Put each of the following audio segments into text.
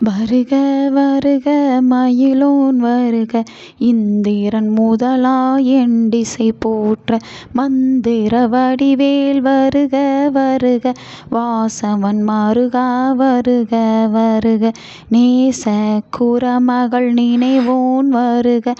வருக வருக மயிலோன் வருக. இந்திரன் முதலா எண்டிசை போற்ற. மந்திர வடிவேல் வருக வருக. வாசவன் மருகா வருக வருக. நேச குரமகள் நினைவோன் வருக.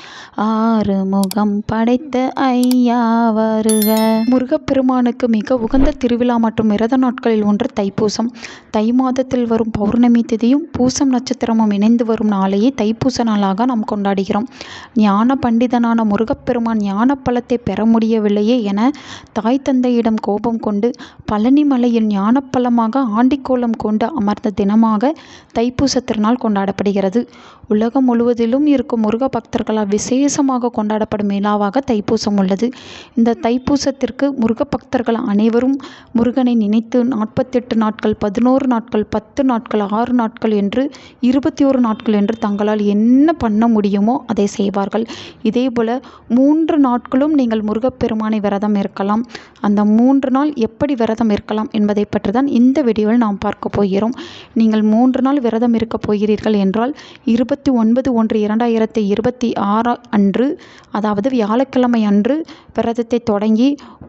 ஆறுமுகம் படைத்த ஐயா வருக. முருகப்பெருமானுக்கு மிக உகந்த திருவிழா மற்றும் விரத நாட்களில் ஒன்று தைப்பூசம். தை மாதத்தில் வரும் பௌர்ணமி திதியும் பூசம் நட்சத்திரமும் இணைந்து வரும் நாளையே தைப்பூச நாளாக நாம் கொண்டாடுகிறோம். ஞான பண்டிதனான முருகப்பெருமான் ஞான பழத்தை பெற முடியவில்லையே என தாய் தந்தையிடம் கோபம் கொண்டு பழனி மலையில் ஞானப்பழமாக ஆண்டிக்கோலம் கொண்டு அமர்ந்த தினமாக தைப்பூச திருநாள் கொண்டாடப்படுகிறது. உலகம் முழுவதிலும் இருக்கும் முருக பக்தர்களால் விசேஷமாக கொண்டாடப்படும் விழாவாக தைப்பூசம் உள்ளது. இந்த தைப்பூசத்திற்கு முருக பக்தர்கள் அனைவரும் முருகனை நினைத்து நாற்பத்தெட்டு நாட்கள் பதினோரு நாட்கள் பத்து நாட்கள் ஆறு நாட்கள் என்று இருபத்தி ஒரு நாட்கள் என்று தங்களால் என்ன பண்ண முடியுமோ அதை செய்வார்கள். இதேபோல் மூன்று நாட்களும் நீங்கள் முருகப்பெருமானை விரதம் இருக்கலாம். அந்த மூன்று நாள் எப்படி விரதம் இருக்கலாம் என்பதை பற்றி தான் இந்த வீடியோவில் நாம் பார்க்க போகிறோம். நீங்கள் மூன்று நாள் விரதம் இருக்க போகிறீர்கள் என்றால் இருபத்தி ஒன்பது ஒன்று இரண்டாயிரத்தி இருபத்தி ஆறு அன்று அதாவது வியாழக்கிழமை அன்று விரதத்தை தொடங்கி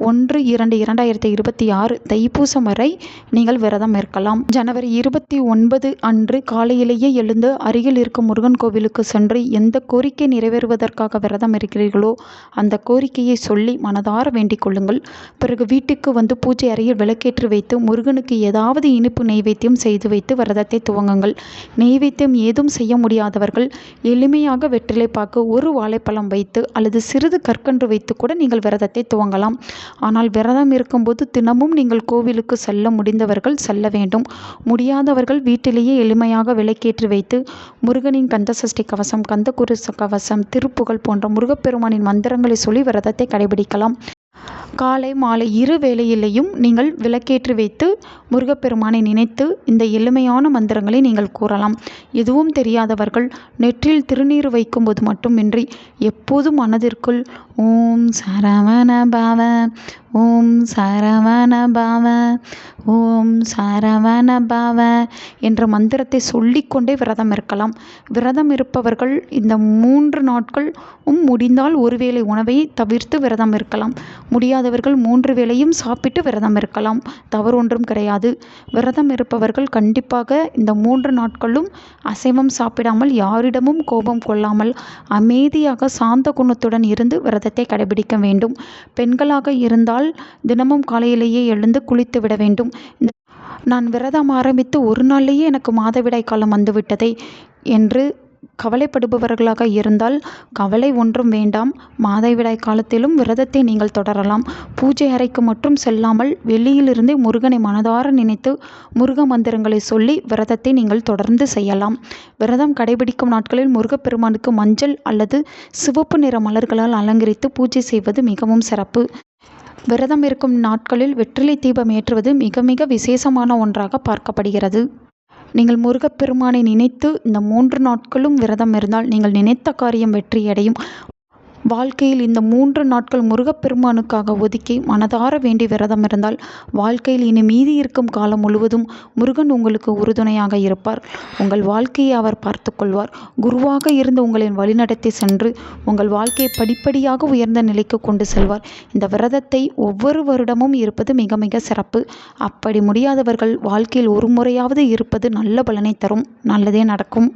ஒன்று இரண்டு இரண்டாயிரத்தி இருபத்தி ஆறு தைப்பூசம் வரை நீங்கள் விரதம் இருக்கலாம். ஜனவரி இருபத்தி ஒன்பது அன்று காலை காலையிலேயே எழுந்து அருகில் இருக்கும் முருகன் கோவிலுக்கு சென்று எந்த கோரிக்கை நிறைவேறுவதற்காக விரதம் இருக்கிறீர்களோ அந்த கோரிக்கையை சொல்லி மனதார வேண்டிக் கொள்ளுங்கள். பிறகு வீட்டுக்கு வந்து பூஜை அறையில் விளக்கேற்றி வைத்து முருகனுக்கு ஏதாவது இனிப்பு நெய்வேத்தியம் செய்து வைத்து விரதத்தை துவங்குங்கள். நெய்வேத்தியம் ஏதும் செய்ய முடியாதவர்கள் எளிமையாக வெற்றிலை பாக்கு ஒரு வாழைப்பழம் வைத்து அல்லது சிறிது கற்கன்று வைத்து கூட நீங்கள் விரதத்தை துவங்கலாம். ஆனால் விரதம் இருக்கும்போது தினமும் நீங்கள் கோவிலுக்கு செல்ல முடிந்தவர்கள் செல்ல வேண்டும். முடியாதவர்கள் வீட்டிலேயே எளிமையாக விளக்கேற்றி வைத்து முருகனின் கந்தசஷ்டி கவசம் கந்தகுரு கவசம் திருப்புகழ் போன்ற முருகப்பெருமானின் மந்திரங்களை சொல்லி விரதத்தை கடைபிடிக்கலாம். காலை மாலை இரு வேளையிலையும் நீங்கள் விளக்கேற்றி வைத்து முருகப்பெருமானை நினைத்து இந்த எளிமையான மந்திரங்களை நீங்கள் கூறலாம். எதுவும் தெரியாதவர்கள் நெற்றில் திருநீர் வைக்கும்போது மட்டுமின்றி எப்போதும் மனதிற்குள் ஓம் சரவண பவ ஓம் சரவண பாவ ஓம் சரவண பாவ என்ற மந்திரத்தை சொல்லிக்கொண்டே விரதம் இருக்கலாம். விரதம் இருப்பவர்கள் இந்த மூன்று நாட்களும் முடிந்தால் ஒருவேளை உணவை தவிர்த்து விரதம் இருக்கலாம். முடியாதவர்கள் மூன்று வேளையும் சாப்பிட்டு விரதம் இருக்கலாம். தவறு ஒன்றும் கிடையாது. விரதம் இருப்பவர்கள் கண்டிப்பாக இந்த மூன்று நாட்களும் அசைவம் சாப்பிடாமல் யாரிடமும் கோபம் கொள்ளாமல் அமைதியாக சாந்த குணத்துடன் இருந்து விரதத்தை கடைபிடிக்க வேண்டும். பெண்களாக இருந்தால் தினமும் காலையிலேயே எழுந்து குளித்து விட வேண்டும். நான் விரதம் ஆரம்பித்து ஒரு நாள்லேயே எனக்கு மாதவிடாய் காலம் வந்துவிட்டதே என்று கவலைப்படுபவர்களாக இருந்தால் கவலை ஒன்றும் வேண்டாம். மாதவிடாய் காலத்திலும் விரதத்தை நீங்கள் தொடரலாம். பூஜை அறைக்கு மட்டும் செல்லாமல் வெளியிலிருந்தே முருகனை மனதார நினைத்து முருக மந்திரங்களை சொல்லி விரதத்தை நீங்கள் தொடர்ந்து செய்யலாம். விரதம் கடைபிடிக்கும் நாட்களில் முருகப்பெருமானுக்கு மஞ்சள் அல்லது சிவப்பு நிற மலர்களால் அலங்கரித்து பூஜை செய்வது மிகவும் சிறப்பு. விரதம் இருக்கும் நாட்களில் வெற்றிலை தீபம் ஏற்றுவது மிக மிக விசேஷமான ஒன்றாக பார்க்கப்படுகிறது. நீங்கள் முருகப்பெருமானை நினைத்து இந்த மூன்று நாட்களும் விரதம் இருந்தால் நீங்கள் நினைத்த காரியம் வெற்றியடையும். வாழ்க்கையில் இந்த மூன்று நாட்கள் முருகப்பெருமானுக்காக ஒதுக்கி மனதார வேண்டி விரதம் இருந்தால் வாழ்க்கையில் இனி மீதி இருக்கும் காலம் முழுவதும் முருகன் உங்களுக்கு உறுதுணையாக இருப்பார். உங்கள் வாழ்க்கையை அவர் பார்த்து கொள்வார். குருவாக இருந்து உங்களின் வழிநடத்தி சென்று உங்கள் வாழ்க்கையை படிப்படியாக உயர்ந்த நிலைக்கு கொண்டு செல்வார். இந்த விரதத்தை ஒவ்வொரு வருடமும் இருப்பது மிக மிக சிறப்பு. அப்படி முடியாதவர்கள் வாழ்க்கையில் ஒரு முறையாவது இருப்பது நல்ல பலனை தரும். நல்லதே நடக்கும்.